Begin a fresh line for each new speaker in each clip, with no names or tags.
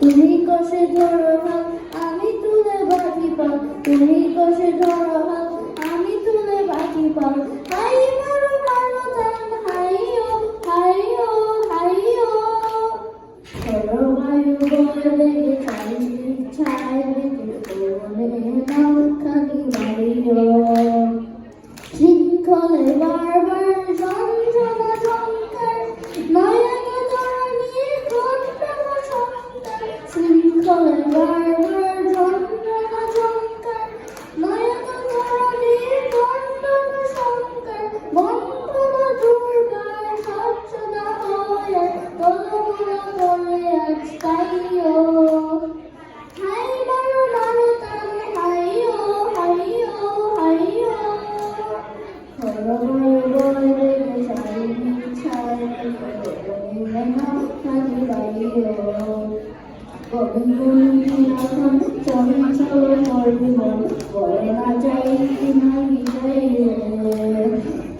তুমি কষে ধরো আমি তুলে বাকি পাও তুমি কষে ধরো আমি তুলে বাকি পাও color Barbara.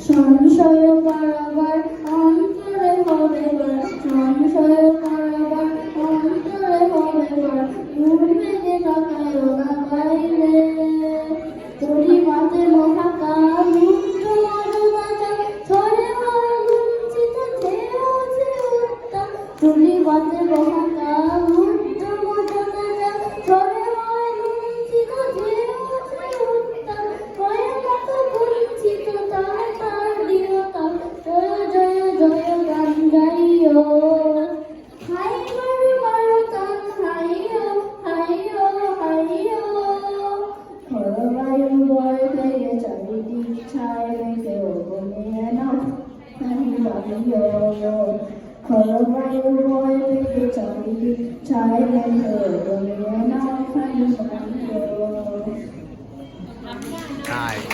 সংশয় পারাবার অন্তরে হবে সংশয় পারাবার অন্তরে হবে ঘুরবে যে তাকায় না বাইরে তোরি মাতে মহাকাল তোরি মাতে মহাকাল ôi khổ bay vui đi trời trái lên thở người nói phân vạn đời Rồi.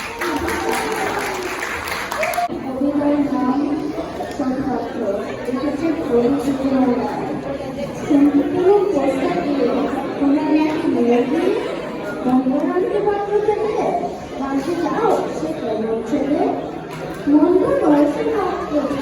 Thank you.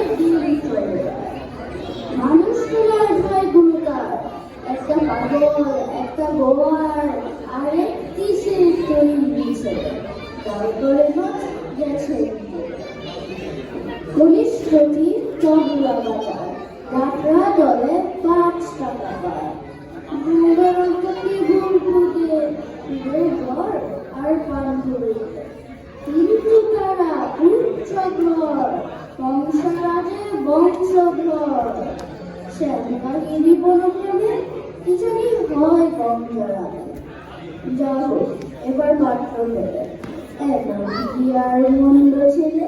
চবলা বাজার ডাকরা দলে পাঁচ টাকা পায় দুর্গরঙ্গটি ভুল ভুগে ফিরে ঘর আর পান ধরিতে কিন্তু তারা উচ্চ ঘর বংশরাজে বংশধর শ্যামকাহিনী বনক্রমে কিছুই হয় বংশরাজে যা হোক। এবার পাত্র পেলে এমন কি আর মন্দ ছেলে?